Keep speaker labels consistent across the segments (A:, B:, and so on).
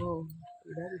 A: Oh, that is.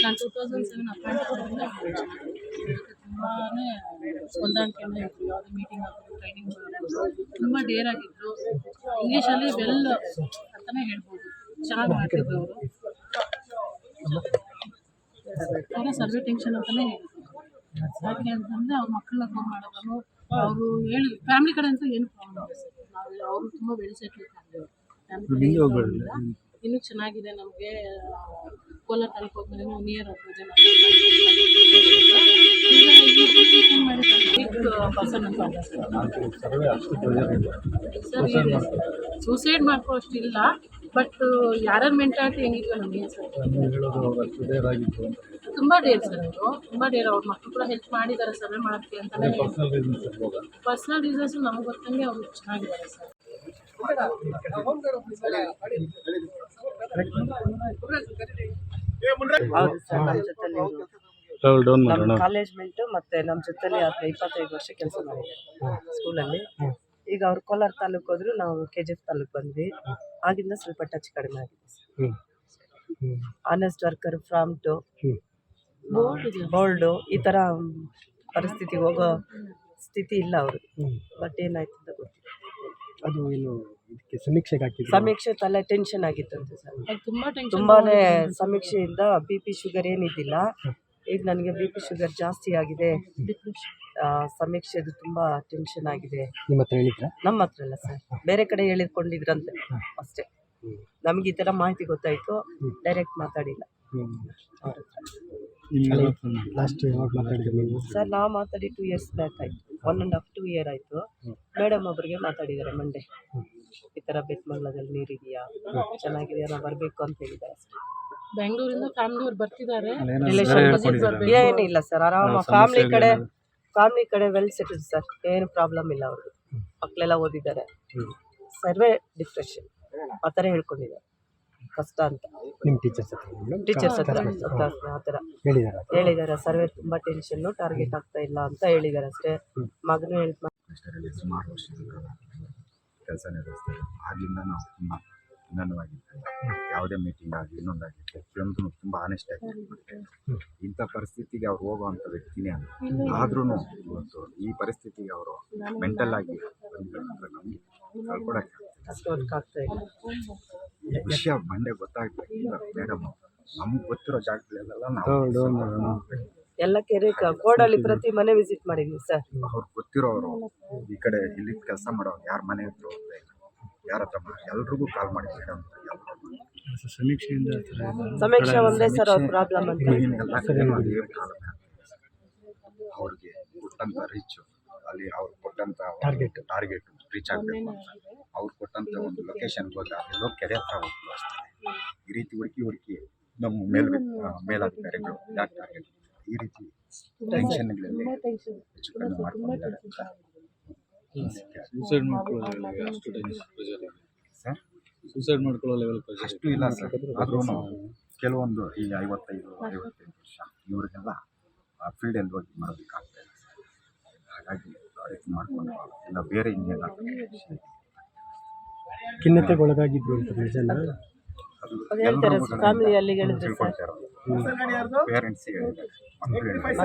B: ನಾನು two thousand seven appointment ತುಂಬಾ ಹೊಂದಾಣಿಕೆಯಿಂದ ಇತ್ತು ಯಾವುದೇ ಮೀಟಿಂಗ್ ಆಗ್ಬೋದು ಟ್ರೈನಿಂಗ್ ತುಂಬ ಡೇರ್ ಆಗಿದ್ರು. ಇಂಗ್ಲೀಷಲ್ಲಿ ವೆಲ್ ಅಂತಲೇ ಹೇಳ್ಬೋದು. ಚೆನ್ನಾಗಿ ಮಾಡ್ತಿದ್ರು ಅವರು ಅವರ ಸರ್ವೆ ಟೆನ್ಷನ್ ಅಂತಲೇ ಹೇಳಿದ್ರು ಯಾಕೆ ಅಂತಂದರೆ ಅವ್ರ ಮಕ್ಕಳನ್ನ ಫೋನ್ ಮಾಡೋದು ಅವರು ಹೇಳಿ ಫ್ಯಾಮಿಲಿ ಕಡೆ ಅಂತೂ ಏನು ಪ್ರಾಬ್ಲಮ್ ನಾವು ಅವರು ತುಂಬ ಬೆಳೆಸಕ್ಕೆ ಇನ್ನೂ ಚೆನ್ನಾಗಿದೆ ನಮಗೆ ಕೋಲಾರ ತಾಲೂಕು ಹೋದ್ಮೇಲೆ ನಿಯರ್ ಅಂತ ಸರ್. ಸೂಸೈಡ್ ಮಾಡ್ಕೊಳ್ಳೋಷ್ಟಿಲ್ಲ ಬಟ್ ಯಾರ್ಯಾರ ಮೆಂಟಾಲಿಟಿ ಹೆಂಗಿಲ್ಲ ನಮಗೆ ಸರ್ ತುಂಬ ಡೇರ್ ಸರ್ ಅವರು ತುಂಬಾ ಡೇರ್ ಅವ್ರ ಮಕ್ಕಳು ಕೂಡ ಹೆಲ್ಪ್ ಮಾಡಿದ್ದಾರೆ ಸರ್ವೆ ಮಾಡೋಕ್ಕೆ ಅಂತ ಪರ್ಸನಲ್ ರೀಸನ್ಸ್ ನಮಗೆ ಗೊತ್ತಂಗೆ ಅವರು ಚೆನ್ನಾಗಿದ್ದಾರೆ ಸರ್
C: ಹೌದು ಸರ್ ನಮ್ಮ ಜೊತೆಲಿ
A: ಡೌನ್
C: ನಮ್ಮ
A: ಮಾಡೋಣ
C: ಕಾಲೇಜ್ ಮೆಂಟು ಮತ್ತೆ ನಮ್ಮ ಜೊತೆಲಿ ಹತ್ತು ಇಪ್ಪತ್ತೈದು ವರ್ಷ ಕೆಲಸ ಮಾಡಿದ್ದಾರೆ ಸ್ಕೂಲಲ್ಲಿ ಈಗ ಅವ್ರು ಕೋಲಾರ ತಾಲೂಕು ಹೋದ್ರು ನಾವು ಕೆ ಜಿ ಎಫ್ ತಾಲೂಕು ಬಂದ್ವಿ. ಆಗಿಂದ ಸ್ವಲ್ಪ ಟಚ್ ಕಡಿಮೆ ಆಗಿದೆ
A: ಹ್ಮ್. ಹ್ಞೂ
C: honest worker from to
B: board ಇದೆ
C: ಬೋಲ್ಡು ಈ ಥರ ಪರಿಸ್ಥಿತಿಗೆ ಹೋಗೋ ಸ್ಥಿತಿ ಇಲ್ಲ ಅವರು. ಬಟ್ ಏನಾಯ್ತು ಅಂತ ಗೊತ್ತಿಲ್ಲ.
A: ಅದು ಏನು ಇದಕ್ಕೆ ಸಮೀಕ್ಷೆಗೆ ಹಾಕಿದ್ರು?
C: ಸಮೀಕ್ಷೆ ತಲೆ ಟೆನ್ಷನ್ ಆಗಿತ್ತಂತೆ ಸರ್.
B: ಅದು ತುಂಬ ಟೆನ್ಷನ್
C: ತುಂಬಾನೇ ಸಮೀಕ್ಷೆಯಿಂದ ಬಿ ಪಿ ಶುಗರ್ ಏನಿದ್ದಿಲ್ಲ. ಈಗ ನನಗೆ ಬಿ ಪಿ ಶುಗರ್ ಜಾಸ್ತಿ ಆಗಿದೆ. ಸಮೀಕ್ಷೆ ಸಮೀಕ್ಷೆದು ತುಂಬ ಟೆನ್ಷನ್ ಆಗಿದೆ.
A: ನಿಮ್ಮ ಹತ್ರ ಹೇಳಿದ್ರ?
C: ನಮ್ಮ ಹತ್ರ ಅಲ್ಲ ಸರ್ ಬೇರೆ ಕಡೆ ಹೇಳಿಕೊಂಡಿದ್ರಂತೆ ಅಷ್ಟೇ. ನಮ್ಗೆ ಈ ಥರ ಮಾಹಿತಿ ಗೊತ್ತಾಯ್ತು. ಡೈರೆಕ್ಟ್ ಮಾತಾಡಿಲ್ಲ. ಅವ್ರ ಹತ್ರ.
A: ಲಾಸ್ಟ್ ಯಾವಾಗ ಮಾತಾಡಿದ್ರು ನೀವು?
C: ಸರ್ ನಾವು ಮಾತಾಡಿ ಟೂ ಇಯರ್ಸ್ ಬ್ಯಾಕ್ ಆಯಿತು. One and half two year ಆಯಿತು. ಮೇಡಮ್ ಒಬ್ಬರಿಗೆ ಮಾತಾಡಿದ್ದಾರೆ ಮಂಡೆ ಈ ಥರ ಬೆಟ್ಮಂಗ್ಲದಲ್ಲಿ ನೀರಿದೆಯಾ? ಚೆನ್ನಾಗಿದೆಯಾ? ನಾವು ಬರಬೇಕು ಅಂತ ಹೇಳಿದ್ದಾರೆ ಅಷ್ಟೇ
B: ಬೆಂಗಳೂರಿಂದ ಫ್ಯಾಮಿಲಿ ಅವ್ರು ಬರ್ತಿದ್ದಾರೆ
C: ರಿಲೇಷನ್ ಏನಿಲ್ಲ ಸರ್ ಆರಾಮ. ಫ್ಯಾಮಿಲಿ ಕಡೆ ಫ್ಯಾಮಿಲಿ ಕಡೆ ವೆಲ್ ಸೆಟಲ್ಡ್ ಸರ್. ಏನು ಪ್ರಾಬ್ಲಮ್ ಇಲ್ಲ ಅವರು ಮಕ್ಕಳೆಲ್ಲ ಓದಿದ್ದಾರೆ. ಸರ್ವೇ ಡಿಪ್ರೆಷನ್ ಆ ಥರ ಹೇಳ್ಕೊಂಡಿದ್ದಾರೆ. ಕಷ್ಟ ಅಂತ.
A: ನಿಮ್ಮ ಟೀಚರ್ಸ್ ಹತ್ರ
C: ಟೀಚರ್ಸ್ ಹತ್ರ ಆ ಥರ.
A: ಹೇಳಿದಾರ
C: ಹೇಳಿದ್ದಾರೆ ಸರ್ವೇ ತುಂಬ ಟೆನ್ಷನ್ನು ಟಾರ್ಗೆಟ್ ಆಗ್ತಾ ಇಲ್ಲ ಅಂತ ಹೇಳಿದ್ದಾರೆ ಅಷ್ಟೇ. ಮಗನೂ ಹೆಲ್ಪ್ ಮಾಡಿ
D: ಅಷ್ಟರಲ್ಲಿ ಕೆಲಸ ನಿರ್ವಹಿಸ್ತಾರೆ ಆಗಿಂದ ನಾವು ತುಂಬ ಯಾವುದೇ ಮೀಟಿಂಗ್ ಆಗಲಿ ಇನ್ನೊಂದಾಗಲಿ ಪ್ರತಿಯೊಂದು ತುಂಬ ಆನೆಸ್ಟ್ ಆಗಿ ಇಂಥ ಪರಿಸ್ಥಿತಿಗೆ ಅವ್ರು ಹೋಗುವಂಥ ವ್ಯಕ್ತಿನೇ ಅಲ್ಲ. ಆದ್ರೂ ಇವತ್ತು ಈ ಪರಿಸ್ಥಿತಿಗೆ ಅವರು ಮೆಂಟಲ್ ಆಗಿ ನಮಗೆ ಕಳ್ಕೊಡಕ್ಕೆ
C: ಅಷ್ಟು ವರ್ಕ್ ಆಗ್ತಾ ಇಲ್ಲ
D: ಈ ವಿಷಯ ಮಂಡೆ ಗೊತ್ತಾಗ್ಬೇಕಿಲ್ಲ ಮೇಡಮ್ ನಮ್ಗೆ ಗೊತ್ತಿರೋ ಜಾಗಗಳೆಲ್ಲ ನಾವು
C: ಎಲ್ಲ ಕೆರೆ ಕೋಡಲ್ಲಿ ಪ್ರತಿ ಮನೆ ವಿಸಿಟ್ ಮಾಡಿದ್ವಿ ಸರ್
D: ಅವ್ರು ಗೊತ್ತಿರೋರು ಈ ಕಡೆ ಇಲ್ಲಿ ಕೆಲಸ ಮಾಡೋರು ಯಾರ ಮನೆ ಹತ್ರ ಹೋಗ್ತಾ ಇಲ್ಲ ಯಾರ ಹತ್ರ ಎಲ್ರಿಗೂ ಕಾಲ್ ಮಾಡಿ ಮೇಡಮ್
A: ಸಮೀಕ್ಷೆಯಿಂದ
C: ಸಮೀಕ್ಷೆ ಒಂದೇ ಸರ್ ಅವ್ರ ಪ್ರಾಬ್ಲಮ್ ಅಂತ.
D: ಎಲ್ಲ. ಅವ್ರಿಗೆ ಕೊಟ್ಟಂತ ರೀಚ್ ಅಲ್ಲಿ ಅವ್ರು ಕೊಟ್ಟಂತ ಟಾರ್ಗೆಟ್ ಟಾರ್ಗೆಟ್ ರೀಚ್ ಆಗಬೇಕು ಅಂತ. ಅವ್ರು ಕೊಟ್ಟಂತ ಒಂದು ಲೊಕೇಶನ್ ಹೋದ್ರೆ ಅಲ್ಲೆಲ್ಲೋ ಕೆರೆ ಹತ್ರ ಈ ರೀತಿ ಹುಡುಕಿ ಹುಡುಕಿ ನಮ್ಮ ಮೇಲ್ ಮೇಲಾಧಿಕಾರಿಗಳು ಯಾಕೆ ಟಾರ್ಗೆಟ್ ಈ ರೀತಿ ಟೆನ್ಷನ್ಗಳಲ್ಲಿ
B: ಟೆನ್ಷನ್
D: ಹೆಚ್ಚು ಕಡಿಮೆ
B: ತುಂಬ
D: ಮಾಡ್ಕೊಂಡಿದ್ದಾರೆ
B: ಟೆನ್ಷನ್
A: ಸೂಸೈಡ್ ಮಾಡ್ಕೊಳ್ಳೋ ಅಷ್ಟು ಟೆನ್ಷನ್ ಪ್ರೆಷರ್ ಇದೆ
D: ಸರ್
A: ಸೂಸೈಡ್ ಮಾಡ್ಕೊಳ್ಳೋ ಲೆವೆಲ್ ಪ್ರೆಷರ್
D: ಅಷ್ಟು ಇಲ್ಲ ಸರ್ ಆದ್ರೂ ಕೆಲವೊಂದು ಈ ಐವತ್ತೈದು ಐವತ್ತೈದು ವರ್ಷ ಇವರಿಗೆಲ್ಲ ಆ ಫೀಲ್ಡಲ್ಲಿ ಹೋಗಿ ಮಾಡೋದಕ್ಕಾಗ್ತಾ ಇಲ್ಲ ಸರ್ ಹಾಗಾಗಿ ಇದು ಮಾಡ್ಕೊಂಡು ಇಲ್ಲ ಬೇರೆ ಇನ್ನೇನು
A: ಖಿನ್ನತೆಗೊಳಗಾಗಿದ್ರು ಅಂತ ನಿಜನ
D: ಅದು
C: ಹೇಳಿದ್ರೆ ಸರ್
D: ಇರೋದು. ಪೇರೆಂಟ್ಸಿಗೆ ಮಕ್ಕಳು